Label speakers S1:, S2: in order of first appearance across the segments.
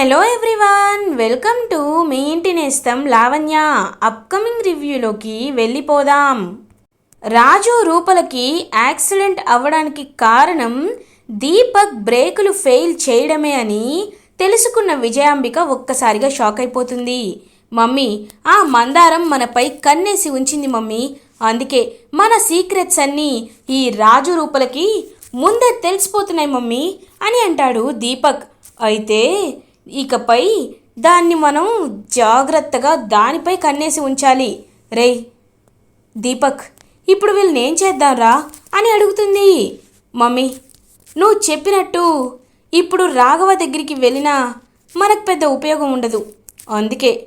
S1: Hello everyone welcome to మీ ఇంటి నేస్తం లావణ్య అప్కమింగ్ రివ్యూలోకి వెళ్ళిపోదాం. రాజు రూపలకి యాక్సిడెంట్ అవ్వడానికి కారణం దీపక్ బ్రేకులు ఫెయిల్ చేయడమే అని తెలుసుకున్న విజయాంబిక ఒక్కసారిగా షాక్ అయిపోతుంది. మమ్మీ ఆ మందారం మనపై కన్నేసి ఉంచింది మమ్మీ. అందుకే మన సీక్రెట్స్ అన్నీ ఈ రాజు రూపలకి ముందే తెలిసిపోతున్నాయి మమ్మీ అని అంటాడు దీపక్. అయితే ఇకపై దాన్ని మనం జాగ్రత్తగా దానిపై కన్నేసి ఉంచాలి. రేయ్ దీపక్ ఇప్పుడు వీళ్ళని ఏం చేద్దాంరా అని అడుగుతుంది. మమ్మీ నువ్వు చెప్పినట్టు ఇప్పుడు రాఘవ దగ్గరికి వెళ్ళినా మనకు పెద్ద ఉపయోగం ఉండదు. అందుకే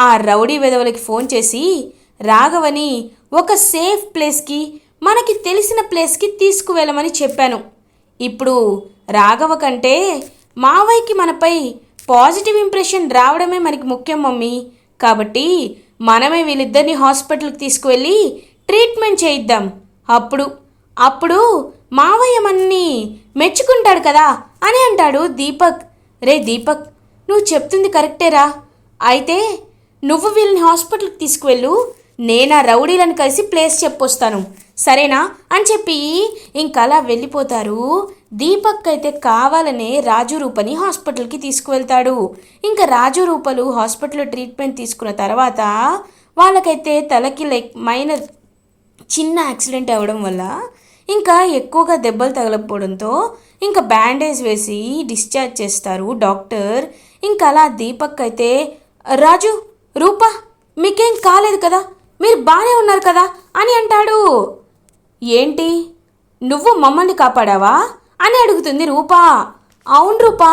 S1: ఆ రౌడీ వెధవలకి ఫోన్ చేసి రాఘవని ఒక సేఫ్ ప్లేస్కి మనకి తెలిసిన ప్లేస్కి తీసుకువెళ్ళమని చెప్పాను. ఇప్పుడు రాఘవ కంటే మావయ్యకి మనపై పాజిటివ్ ఇంప్రెషన్ రావడమే మనకి ముఖ్యం మమ్మీ. కాబట్టి మనమే వీళ్ళిద్దరిని హాస్పిటల్కి తీసుకువెళ్ళి ట్రీట్మెంట్ చేయిద్దాం. అప్పుడు అప్పుడు మావయ్య మన్ని మెచ్చుకుంటాడు కదా అని అంటాడు దీపక్. రే దీపక్ నువ్వు చెప్తుంది కరెక్టేరా అయితే నువ్వు వీళ్ళని హాస్పిటల్కి తీసుకువెళ్ళు నేను ఆ రౌడీలను కలిసి ప్లేస్ చెప్పొస్తాను. సరేనా అని చెప్పి ఇంకలా వెళ్ళిపోతారు దీపక్ అయితే కావాలనే రాజు రూపని హాస్పిటల్కి తీసుకువెళ్తాడు. ఇంకా రాజు రూపలు హాస్పిటల్లో ట్రీట్మెంట్ తీసుకున్న తర్వాత వాళ్ళకైతే తలకి లైక్ మైనర్ చిన్న యాక్సిడెంట్ అవ్వడం వల్ల ఇంకా ఎక్కువగా దెబ్బలు తగలకపోవడంతో ఇంకా బ్యాండేజ్ వేసి డిశ్చార్జ్ చేస్తారు డాక్టర్. ఇంకా అలా దీపక్ అయితే రాజు రూపా మీకేం కాలేదు కదా? మీరు బాగానే ఉన్నారు కదా? అని అంటాడు. ఏంటి? నువ్వు మమ్మల్ని కాపాడావా? అని అడుగుతుంది రూపా. అవును రూపా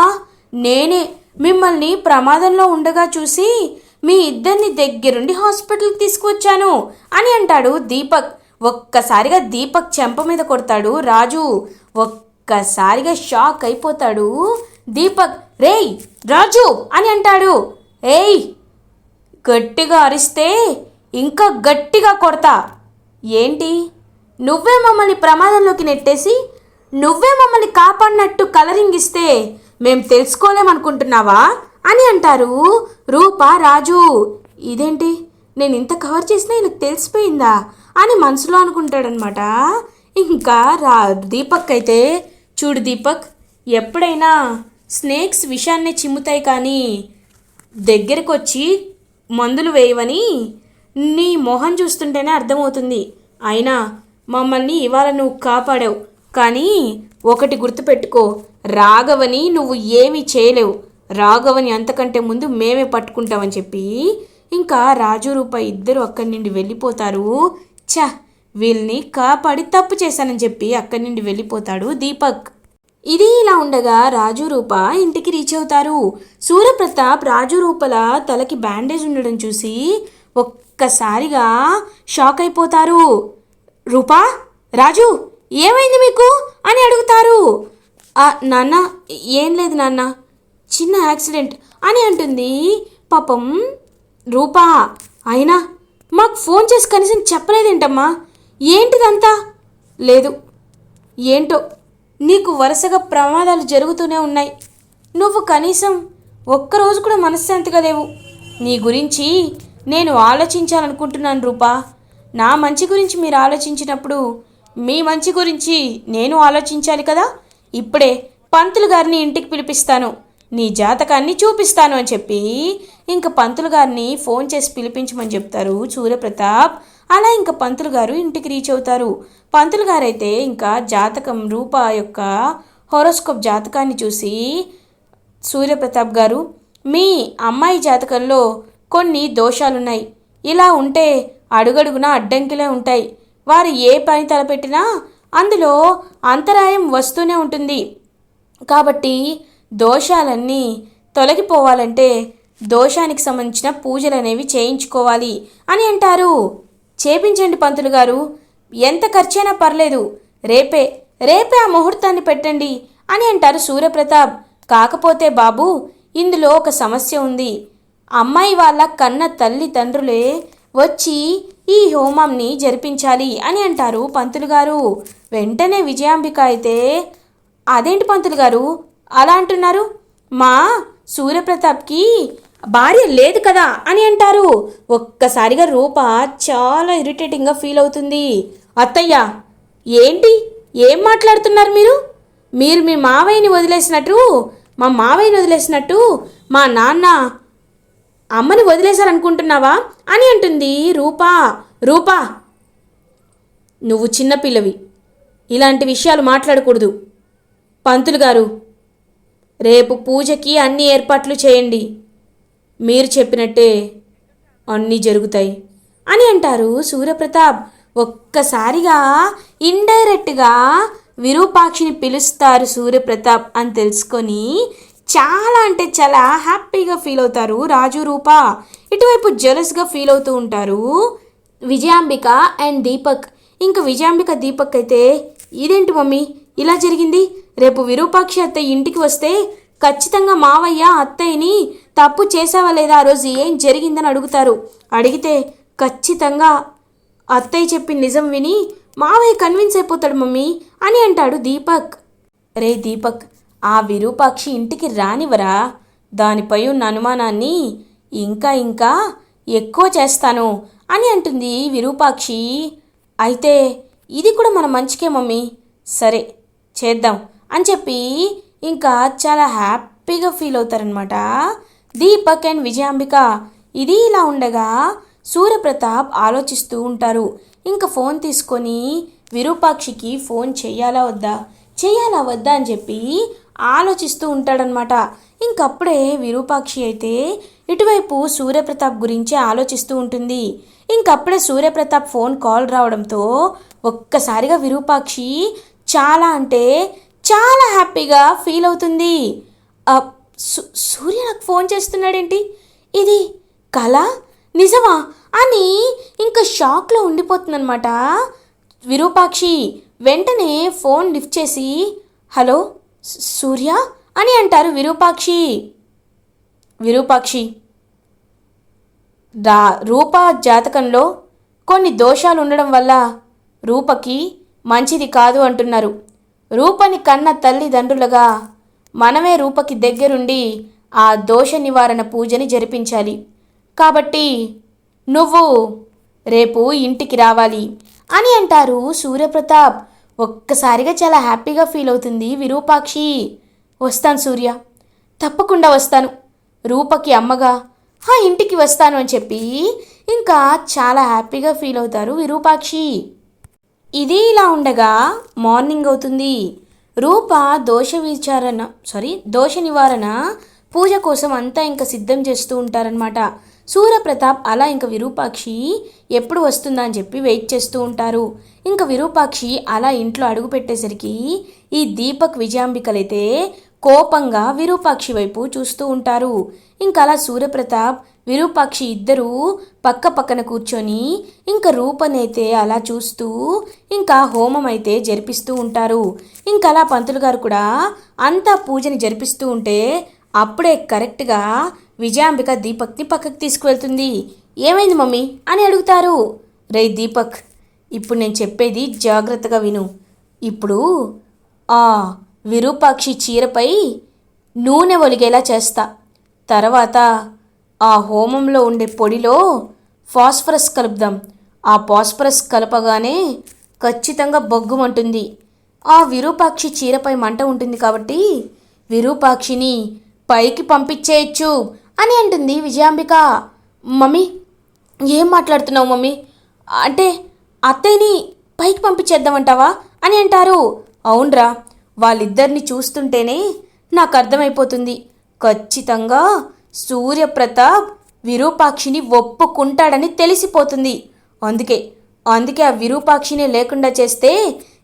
S1: నేనే మిమ్మల్ని ప్రమాదంలో ఉండగా చూసి మీ ఇద్దరిని దగ్గరుండి హాస్పిటల్కి తీసుకువచ్చాను అని అంటాడు దీపక్. ఒక్కసారిగా దీపక్ చెంప మీద కొడతాడు రాజు. ఒక్కసారిగా షాక్ అయిపోతాడు దీపక్. రేయ్ రాజు అని అంటాడు. ఏయ్ గట్టిగా అరిస్తే ఇంకా గట్టిగా కొడతా. ఏంటి? నువ్వే మమ్మల్ని ప్రమాదంలోకి నెట్టేసి నువ్వే మమ్మల్ని కాపాడినట్టు కలరింగ్ ఇస్తే మేం తెలుసుకోలేమనుకుంటున్నావా? అని అంటారు రూప రాజు. ఇదేంటి? నేను ఇంత కవర్ చేసినా ఈయనకు తెలిసిపోయిందా? అని మనసులో అనుకుంటాడనమాట. ఇంకా రా దీపక్ అయితే చూడు దీపక్ ఎప్పుడైనా స్నేక్స్ విషాన్నే చిమ్ముతాయి కానీ దగ్గరకు వచ్చి మందులు వేయవని నీ మొహం చూస్తుంటేనే అర్థమవుతుంది. అయినా మమ్మల్ని ఇవాళ నువ్వు కాపాడావు. కానీ ఒకటి గుర్తుపెట్టుకో రాఘవని నువ్వు ఏమీ చేయలేవు. రాఘవని అంతకంటే ముందు మేమే పట్టుకుంటామని చెప్పి ఇంకా రాజు రూప ఇద్దరు అక్కడి నుండి వెళ్ళిపోతారు. ఛ వీళ్ళని కాపాడి తప్పు చేశానని చెప్పి అక్కడి నుండి వెళ్ళిపోతాడు దీపక్. ఇది ఇలా ఉండగా రాజు రూప ఇంటికి రీచ్ అవుతారు. సూర్యప్రతాప్ రాజు రూపల తలకి బ్యాండేజ్ ఉండడం చూసి ఒక్కసారిగా షాక్ అయిపోతారు. రూపా? రాజు? ఏమైంది మీకు? అని అడుగుతారు. నాన్న ఏం లేదు నాన్న. చిన్న యాక్సిడెంట్ అని అంటుంది. పాపం రూపా. అయినా మాకు ఫోన్ చేసి కనీసం చెప్పలేదేంటమ్మా? ఏంటిదంతా? లేదు. ఏంటో? నీకు వరుసగా ప్రమాదాలు జరుగుతూనే ఉన్నాయి. నువ్వు కనీసం ఒక్కరోజు కూడా మనశ్శాంతిగా లేవు. నీ గురించి నేను ఆలోచించాలనుకుంటున్నాను రూపా. నా మంచి గురించి మీరు ఆలోచించినప్పుడు మీ మంచి గురించి నేను ఆలోచించాలి కదా? ఇప్పుడే పంతులు గారిని ఇంటికి పిలిపిస్తాను. నీ జాతకాన్ని చూపిస్తాను అని చెప్పి ఇంకా పంతులు గారిని ఫోన్ చేసి పిలిపించమని చెప్తారు సూర్యప్రతాప్. అలా ఇంకా పంతులు గారు ఇంటికి రీచ్ అవుతారు. పంతులు గారైతే ఇంకా జాతకం రూప యొక్క హోరోస్కోప్ జాతకాన్ని చూసి సూర్యప్రతాప్ గారు మీ అమ్మాయి జాతకంలో కొన్ని దోషాలున్నాయి. ఇలా ఉంటే అడుగడుగున అడ్డంకిలే ఉంటాయి. వారు ఏ పని తలపెట్టినా అందులో అంతరాయం వస్తూనే ఉంటుంది. కాబట్టి దోషాలన్నీ తొలగిపోవాలంటే దోషానికి సంబంధించిన పూజలు అనేవి చేయించుకోవాలి అని అంటారు. చేపించండి పంతులు గారు. ఎంత ఖర్చైనా పర్లేదు. రేపే రేపే ఆ ముహూర్తాన్ని పెట్టండి అని అంటారు సూర్యప్రతాప్ కాకపోతే బాబు ఇందులో ఒక సమస్య ఉంది. అమ్మాయి వాళ్ళ కన్న తల్లి తండ్రులే వచ్చి ఈ హోమంని జరిపించాలి అని అంటారు పంతులు గారు. వెంటనే విజయాంబిక అయితే అదేంటి పంతులు గారు? అలా అంటున్నారు? మా సూర్యప్రతాప్కి భార్య లేదు కదా అని అంటారు. ఒక్కసారిగా రూప చాలా ఇరిటేటింగ్గా ఫీల్ అవుతుంది. అత్తయ్య ఏంటి? ఏం మాట్లాడుతున్నారు మీరు? మీరు మీ మావయ్యని వదిలేసినట్టు మా మావయ్యని వదిలేసినట్టు మా నాన్న అమ్మని వదిలేశారనుకుంటున్నావా? అని అంటుంది రూపా. రూపా నువ్వు చిన్నపిల్లవి ఇలాంటి విషయాలు మాట్లాడకూడదు. పంతులు గారు రేపు పూజకి అన్ని ఏర్పాట్లు చేయండి. మీరు చెప్పినట్టే అన్నీ జరుగుతాయి. అని అంటారు సూర్యప్రతాప్ ఒక్కసారిగా ఇండైరెక్ట్గా విరూపాక్షిని పిలుస్తారు సూర్యప్రతాప్ అని తెలుసుకొని చాలా అంటే చాలా హ్యాపీగా ఫీల్ అవుతారు రాజు రూప. ఇటువైపు జలస్గా ఫీల్ అవుతూ ఉంటారు విజయాంబిక అండ్ దీపక్. ఇంకా విజయాంబిక దీపక్ అయితే ఇదేంటి మమ్మీ? ఇలా జరిగింది? రేపు విరూపాక్షి అత్తయ్య ఇంటికి వస్తే ఖచ్చితంగా మావయ్య అత్తయ్యని తప్పు చేసావా లేదా ఆ రోజు? ఏం జరిగిందని అడుగుతారు. అడిగితే ఖచ్చితంగా అత్తయ్య చెప్పిన నిజం విని మావయ్య కన్విన్స్ అయిపోతాడు మమ్మీ అని అంటాడు దీపక్. రే దీపక్ ఆ విరూపాక్షి ఇంటికి రానివరా దానిపై ఉన్న అనుమానాన్ని ఇంకా ఇంకా ఎక్కువ చేస్తాను అని అంటుంది విరూపాక్షి. అయితే ఇది కూడా మన మంచికే మమ్మీ. సరే చేద్దాం అని చెప్పి ఇంకా చాలా హ్యాపీగా ఫీల్ అవుతారనమాట దీపక్ అండ్ విజయాంబిక ఇది ఇలా ఉండగా సూర్యప్రతాప్ ఆలోచిస్తూ ఉంటారు. ఇంకా ఫోన్ తీసుకొని విరూపాక్షికి ఫోన్ చేయాలా వద్దా? చేయాలా వద్దా అని చెప్పి ఆలోచిస్తూ ఉంటాడనమాట ఇంకప్పుడే విరూపాక్షి అయితే ఇటువైపు సూర్యప్రతాప్ గురించి ఆలోచిస్తూ ఉంటుంది. ఇంకప్పుడే సూర్యప్రతాప్ ఫోన్ కాల్ రావడంతో ఒక్కసారిగా విరూపాక్షి చాలా అంటే చాలా హ్యాపీగా ఫీల్ అవుతుంది. సూర్య నాకు ఫోన్ చేస్తున్నాడేంటి? ఇది కళ? నిజమా? అని ఇంకా షాక్లో ఉండిపోతుందన్నమాట. విరూపాక్షి వెంటనే ఫోన్ లిఫ్ట్ చేసి హలో సూర్య అని అంటారు విరూపాక్షి. విరూపాక్షి. రా రూప జాతకంలో కొన్ని దోషాలు ఉండడం వల్ల రూపకి మంచిది కాదు అంటున్నారు. రూపని కన్న తల్లిదండ్రులుగా మనమే రూపకి దగ్గరుండి ఆ దోష నివారణ పూజని జరిపించాలి. కాబట్టి నువ్వు రేపు ఇంటికి రావాలి అని అంటారు సూర్యప్రతాప్. ఒక్కసారిగా చాలా హ్యాపీగా ఫీల్ అవుతుంది విరూపాక్షి. వస్తాను సూర్య. తప్పకుండా వస్తాను. రూపకి అమ్మగా ఆ ఇంటికి వస్తాను అని చెప్పి ఇంకా చాలా హ్యాపీగా ఫీల్ అవుతారు విరూపాక్షి. ఇది ఇలా ఉండగా మార్నింగ్ అవుతుంది. రూప దోష విచారణ సారీ దోష నివారణ పూజ కోసం అంతా ఇంకా సిద్ధం చేస్తూ ఉంటారనమాట సూర్యప్రతాప్ అలా ఇంకా విరూపాక్షి ఎప్పుడు వస్తుందా అని చెప్పి వెయిట్ చేస్తూ ఉంటారు. ఇంకా విరూపాక్షి అలా ఇంట్లో అడుగు పెట్టేసరికి ఈ దీపక్ విజయాంబికలైతే కోపంగా విరూపాక్షి వైపు చూస్తూ ఉంటారు. ఇంకా అలా సూర్యప్రతాప్ విరూపాక్షి ఇద్దరూ పక్క పక్కన కూర్చొని ఇంకా రూపనైతే అలా చూస్తూ ఇంకా హోమం అయితే జరిపిస్తూ ఉంటారు. ఇంకా అలా పంతులు గారు కూడా అంతా పూజని జరిపిస్తూ ఉంటే అప్పుడే కరెక్ట్గా విజయాంబిక దీపక్ని పక్కకి తీసుకువెళ్తుంది. ఏమైంది మమ్మీ? అని అడుగుతారు. రే దీపక్ ఇప్పుడు నేను చెప్పేది జాగ్రత్తగా విను. ఇప్పుడు ఆ విరూపాక్షి చీరపై నూనె ఒలిగేలా చేస్తా. తర్వాత ఆ హోమంలో ఉండే పొడిలో ఫాస్ఫరస్ కలుపుదాం. ఆ ఫాస్ఫరస్ కలపగానే ఖచ్చితంగా బొగ్గుమంటుంది ఆ విరూపాక్షి చీరపై మంట ఉంటుంది కాబట్టి విరూపాక్షిని పైకి పంపించేయచ్చు. అని అంటుంది విజయాంబిక. మమ్మీ ఏం మాట్లాడుతున్నావు మమ్మీ? అంటే అత్తయ్యని పైకి పంపించేద్దామంటావా అని అంటారు. అవునరా వాళ్ళిద్దరిని చూస్తుంటేనే నాకు అర్థమైపోతుంది. ఖచ్చితంగా సూర్యప్రతాప్ విరూపాక్షిని ఒప్పుకుంటాడని తెలిసిపోతుంది. అందుకే అందుకే ఆ విరూపాక్షిని లేకుండా చేస్తే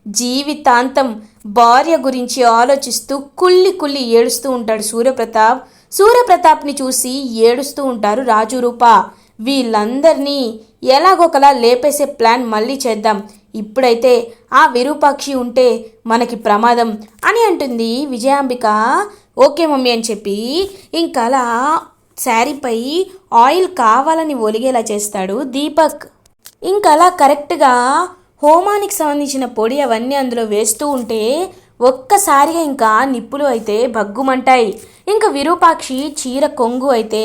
S1: జీవితాంతం భార్య గురించి ఆలోచిస్తూ కుల్లి కుల్లి ఏడుస్తూ ఉంటాడు సూర్యప్రతాప్. సూర్యప్రతాప్ని చూసి ఏడుస్తూ ఉంటారు రాజు రూప. వీళ్ళందరినీ ఎలాగొకలా లేపేసే ప్లాన్ మళ్ళీ చేద్దాం. ఇప్పుడైతే ఆ విరూపాక్షి ఉంటే మనకి ప్రమాదం అని అంటుంది విజయాంబిక. ఓకే మమ్మీ అని చెప్పి ఇంకా అలా శారీపై ఆయిల్ కావాలని ఒలిగేలా చేస్తాడు దీపక్. ఇంకా అలా కరెక్ట్గా హోమానికి సంబంధించిన పొడి అవన్నీ అందులో వేస్తూ ఉంటే ఒక్కసారిగా ఇంకా నిప్పులు అయితే భగ్గుమంటాయి. ఇంకా విరూపాక్షి చీర కొంగు అయితే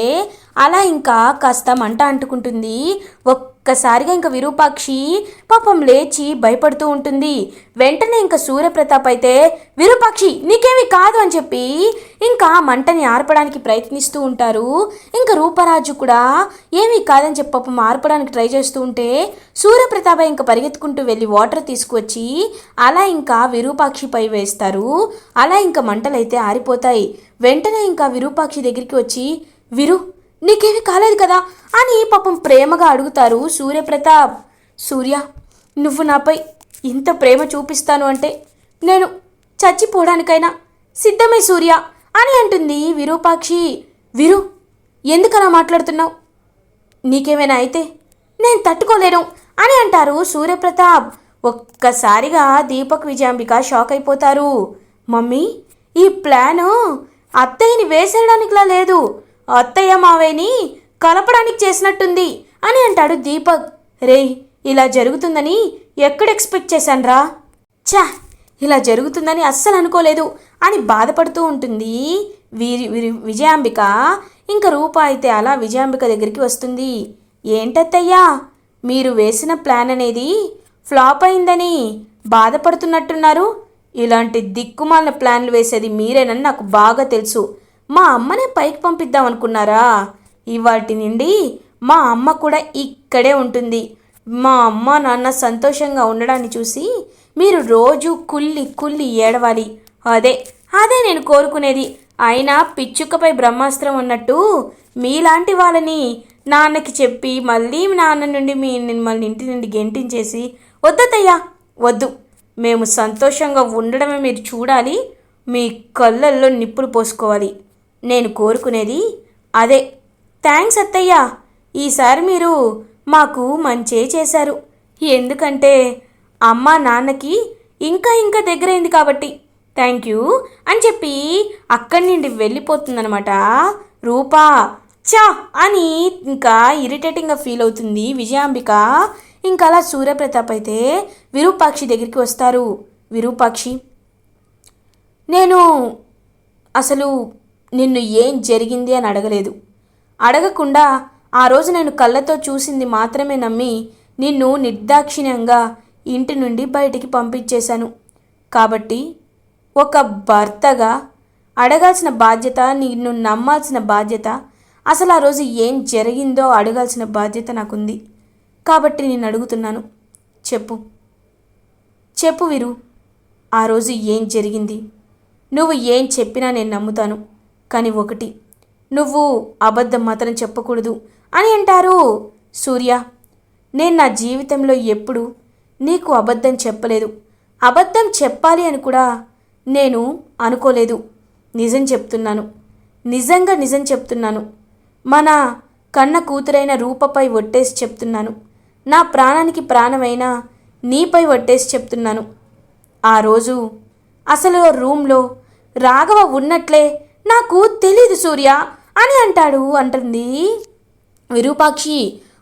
S1: అలా ఇంకా కాస్త మంట అంటుకుంటుంది. ఒక్కసారిగా ఇంకా విరూపాక్షి పాపం లేచి భయపడుతూ ఉంటుంది. వెంటనే ఇంకా సూర్యప్రతాప్ అయితే విరూపాక్షి నీకేమీ కాదు అని చెప్పి ఇంకా మంటని ఆర్పడానికి ప్రయత్నిస్తూ ఉంటారు. ఇంకా రూపరాజు కూడా ఏమీ కాదని చెప్పి పాపం ఆర్పడానికి ట్రై చేస్తూ ఉంటే సూర్యప్రతాప ఇంకా పరిగెత్తుకుంటూ వెళ్ళి వాటర్ తీసుకువచ్చి అలా ఇంకా విరూపాక్షిపై వేస్తారు. అలా ఇంకా మంటలైతే ఆరిపోతాయి. వెంటనే ఇంకా విరూపాక్షి దగ్గరికి వచ్చి విరు నీకేమీ కాలేదు కదా అని పాపం ప్రేమగా అడుగుతారు సూర్యప్రతాప్. సూర్య నువ్వు నాపై ఇంత ప్రేమ చూపిస్తాను అంటే నేను చచ్చిపోవడానికైనా సిద్ధమే సూర్య అని అంటుంది విరూపాక్షి. విరు ఎందుకలా మాట్లాడుతున్నావు? నీకేమైనా అయితే నేను తట్టుకోలేను అని అంటారు సూర్యప్రతాప్. ఒక్కసారిగా దీపక్ విజయాంబిక షాక్ అయిపోతారు. మమ్మీ ఈ ప్లాను అత్తయ్యని వేసేయడానికిలా లేదు. అత్తయ్య మావేని కలపడానికి చేసినట్టుంది అని అంటాడు దీపక్. రేయ్ ఇలా జరుగుతుందని ఎక్కడ ఎక్స్పెక్ట్ చేశాన్రా ఛా ఇలా జరుగుతుందని అస్సలు అనుకోలేదు అని బాధపడుతూ ఉంటుంది వీరి వీరి విజయాంబిక. ఇంకా రూప అయితే అలా విజయాంబిక దగ్గరికి వస్తుంది. ఏంటత్తయ్యా మీరు వేసిన ప్లాన్ అనేది ఫ్లాప్ అయిందని బాధపడుతున్నట్టున్నారు. ఇలాంటి దిక్కుమాలిన ప్లాన్లు వేసేది మీరేనని నాకు బాగా తెలుసు. మా అమ్మనే పైకి పంపిద్దాం అనుకున్నారా? ఇవాటి నుండి మా అమ్మ కూడా ఇక్కడే ఉంటుంది. మా అమ్మ నాన్న సంతోషంగా ఉండడాన్ని చూసి మీరు రోజు కుల్లి కుల్లి ఏడవాలి. అదే అదే నేను కోరుకునేది. అయినా పిచ్చుకపై బ్రహ్మాస్త్రం ఉన్నట్టు మీలాంటి వాళ్ళని నాన్నకి చెప్పి మళ్ళీ నాన్న నుండి మీ మిమ్మల్ని ఇంటి నుండి గెంటించేసి వద్దతయ్యా వద్దు. మేము సంతోషంగా ఉండడమే మీరు చూడాలి. మీ కళ్ళల్లో నిప్పులు పోసుకోవాలి. నేను కోరుకునేది అదే. థ్యాంక్స్ అత్తయ్య. ఈసారి మీరు మాకు మంచే చేశారు. ఎందుకంటే అమ్మ నాన్నకి ఇంకా ఇంకా దగ్గరైంది కాబట్టి. థ్యాంక్ యూ అని చెప్పి అక్కడి నుండి వెళ్ళిపోతుందనమాట రూపా చా అని ఇంకా ఇరిటేటింగ్గా ఫీల్ అవుతుంది విజయాంబిక. ఇంకా అలా సూర్యప్రతాప్ అయితే విరూపాక్షి దగ్గరికి వస్తారు. విరూపాక్షి నేను అసలు నిన్ను ఏం జరిగింది అని అడగలేదు. అడగకుండా ఆ రోజు నేను కళ్ళతో చూసింది మాత్రమే నమ్మి నిన్ను నిర్దాక్షిణ్యంగా ఇంటి నుండి బయటికి పంపించేశాను. కాబట్టి ఒక భర్తగా అడగాల్సిన బాధ్యత నిన్ను నమ్మాల్సిన బాధ్యత అసలు ఆ రోజు ఏం జరిగిందో అడగాల్సిన బాధ్యత నాకుంది. కాబట్టి నేను అడుగుతున్నాను. చెప్పు. చెప్పు వీరు. ఆ రోజు ఏం జరిగింది? నువ్వు ఏం చెప్పినా నేను నమ్ముతాను. కానీ ఒకటి నువ్వు అబద్ధం మాత్రం చెప్పకూడదు అని అంటారు సూర్య. నేను నా జీవితంలో ఎప్పుడు నీకు అబద్ధం చెప్పలేదు. అబద్ధం చెప్పాలి అని కూడా నేను అనుకోలేదు. నిజం చెప్తున్నాను. నిజంగా నిజం చెప్తున్నాను. మన కన్న కూతురైన రూపపై ఒట్టేసి చెప్తున్నాను. నా ప్రాణానికి ప్రాణమైన నీపై ఒట్టేసి చెప్తున్నాను. ఆ రోజు అసలు రూమ్లో రాఘవ ఉన్నట్లే నాకు తెలీదు సూర్య అని అంటాడు అంటుంది విరూపాక్షి.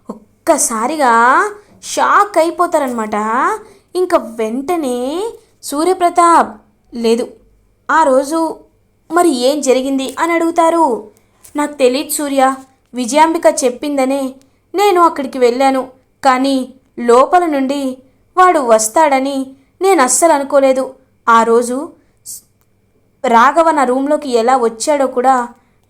S1: ఒక్కసారిగా షాక్ అయిపోతారనమాట ఇంకా వెంటనే సూర్యప్రతాప్ లేదు ఆ రోజు మరి ఏం జరిగింది? అని అడుగుతారు. నాకు తెలియదు సూర్య విజయాంబిక చెప్పిందనే నేను అక్కడికి వెళ్ళాను. కానీ లోపల నుండి వాడు వస్తాడని నేను అస్సలు అనుకోలేదు. ఆ రోజు రాఘవ నా రూమ్లోకి ఎలా వచ్చాడో కూడా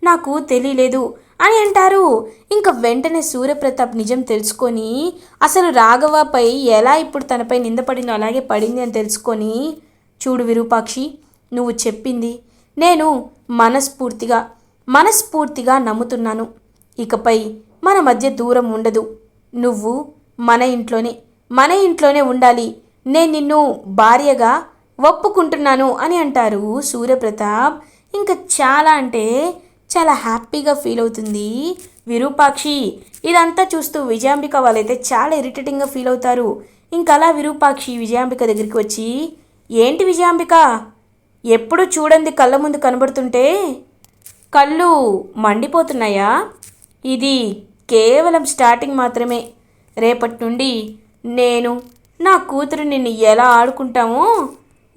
S1: నాకు తెలియలేదు అని అంటారు. ఇంకా వెంటనే సూర్యప్రతాప్ నిజం తెలుసుకొని అసలు రాఘవపై ఎలా ఇప్పుడు తనపై నిందపడిందో అలాగే పడింది అని తెలుసుకొని చూడు విరూపాక్షి నువ్వు చెప్పింది నేను మనస్ఫూర్తిగా మనస్ఫూర్తిగా నమ్ముతున్నాను. ఇకపై మన మధ్య దూరం ఉండదు. నువ్వు మన ఇంట్లోనే మన ఇంట్లోనే ఉండాలి. నేను నిన్ను భార్యగా ఒప్పుకుంటున్నాను అని అంటారు సూర్యప్రతాప్. ఇంకా చాలా అంటే చాలా హ్యాపీగా ఫీల్ అవుతుంది. విరూపాక్షి ఇదంతా చూస్తూ విజయాంబిక వాళ్ళైతే చాలా ఇరిటేటింగ్గా ఫీల్ అవుతారు. ఇంకా అలా విరూపాక్షి విజయాంబిక దగ్గరికి వచ్చి ఏంటి విజయాంబిక? ఎప్పుడు చూడండి కళ్ళ ముందు కనబడుతుంటే? కళ్ళు మండిపోతున్నాయా? ఇది కేవలం స్టార్టింగ్ మాత్రమే. రేపటి నుండి నేను నా కూతురు నిన్ను ఎలా ఆడుకుంటామో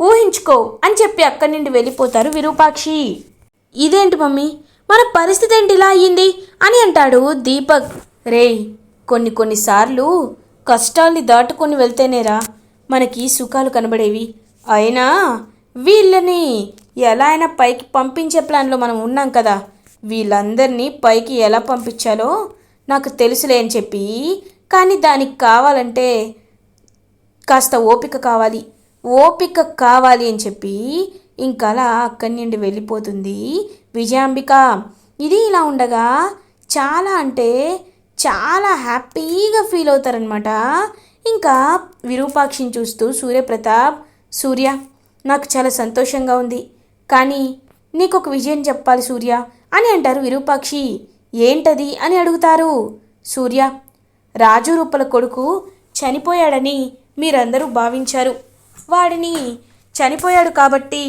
S1: ఊహించుకో అని చెప్పి అక్కడి నుండి వెళ్ళిపోతారు విరూపాక్షి. ఇదేంటి మమ్మీ? మన పరిస్థితి ఏంటి ఇలా అయ్యింది? అని అంటాడు దీపక్. రేయ్ కొన్ని కొన్నిసార్లు కష్టాల్ని దాటుకొని వెళ్తేనేరా మనకి సుఖాలు కనబడేవి. అయినా వీళ్ళని ఎలా అయినా పైకి పంపించే ప్లాన్లో మనం ఉన్నాం కదా. వీళ్ళందరినీ పైకి ఎలా పంపించాలో నాకు తెలుసులే అని చెప్పి కానీ దానికి కావాలంటే కాస్త ఓపిక కావాలి. ఓపిక కావాలి అని చెప్పి ఇంకలా అక్కడి నుండి వెళ్ళిపోతుంది విజయాంబిక. ఇది ఇలా ఉండగా చాలా అంటే చాలా హ్యాపీగా ఫీల్ అవుతారనమాట ఇంకా విరూపాక్షిని చూస్తూ సూర్యప్రతాప్ సూర్య నాకు చాలా సంతోషంగా ఉంది. కానీ నీకు ఒక విజయం చెప్పాలి సూర్య అని అంటారు విరూపాక్షి. ఏంటది? అని అడుగుతారు సూర్య. రాజు రూపల కొడుకు చనిపోయాడని మీరందరూ భావించారు. వాడిని చనిపోయాడు కాబట్టి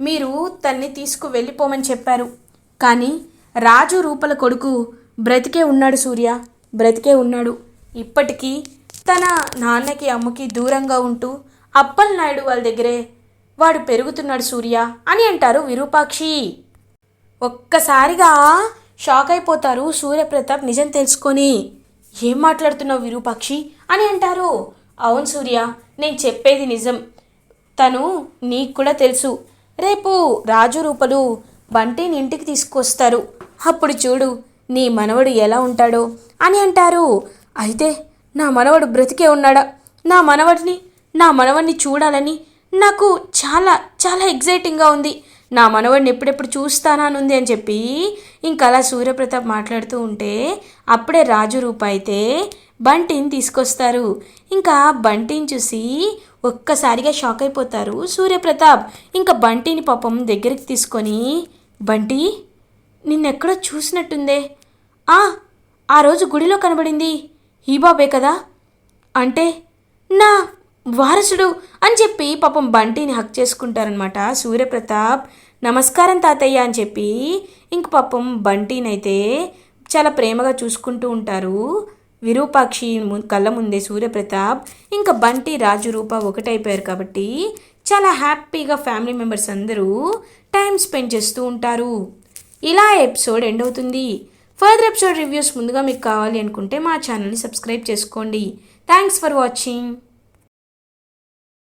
S1: మీరు తన్ని తీసుకు వెళ్ళిపోమని చెప్పారు. కానీ రాజు రూపల కొడుకు బ్రతికే ఉన్నాడు సూర్య. బ్రతికే ఉన్నాడు. ఇప్పటికీ తన నాన్నకి అమ్మకి దూరంగా ఉంటూ అప్పల్ నాయుడు వాళ్ళ దగ్గరే వాడు పెరుగుతున్నాడు సూర్య అని అంటారు విరూపాక్షి. ఒక్కసారిగా షాక్ అయిపోతారు సూర్యప్రతాప్ నిజం తెలుసుకొని. ఏం మాట్లాడుతున్నావు విరూపాక్షి అని అంటారు. అవును సూర్య నేను చెప్పేది నిజం. తను నీకు కూడా తెలుసు. రేపు రాజు రూపలు బంటిని ఇంటికి తీసుకొస్తారు. అప్పుడు చూడు నీ మనవడు ఎలా ఉంటాడో అని అంటారు. అయితే నా మనవడు బ్రతికే ఉన్నాడా? నా మనవడిని నా మనవడిని చూడాలని నాకు చాలా చాలా ఎగ్జైటింగ్గా ఉంది. నా మనవడిని ఎప్పుడెప్పుడు చూస్తానా అని చెప్పి ఇంకలా అలా సూర్యప్రతాప్ మాట్లాడుతూ ఉంటే అప్పుడే రాజు రూప అయితే బంటిని తీసుకొస్తారు. ఇంకా బంటిని చూసి ఒక్కసారిగా షాక్ అయిపోతారు సూర్యప్రతాప్. ఇంకా బంటిని పాపం దగ్గరికి తీసుకొని బంటి నిన్నెక్కడో చూసినట్టుందే. ఆ ఆ రోజు గుడిలో కనబడింది. ఈ బాబే కదా. అంటే నా వారసుడు అని చెప్పి పాపం బంటిని హక్ చేసుకుంటారనమాట సూర్యప్రతాప్. నమస్కారం తాతయ్య అని చెప్పి ఇంక పాపం బంటినైతే చాలా ప్రేమగా చూసుకుంటూ ఉంటారు. విరూపాక్షి ము- కళ్ళ ముందే సూర్యప్రతాప్ ఇంకా బంటి రాజు రూప ఒకటైపోయారు కాబట్టి చాలా హ్యాపీగా ఫ్యామిలీ మెంబర్స్ అందరూ టైం స్పెండ్ చేస్తూ ఉంటారు. ఇలా ఎపిసోడ్ ఎండ్ అవుతుంది. ఫర్దర్ ఎపిసోడ్ రివ్యూస్ ముందుగా మీకు కావాలి అనుకుంటే మా ఛానల్ని సబ్స్క్రైబ్ చేసుకోండి. Thanks for watching.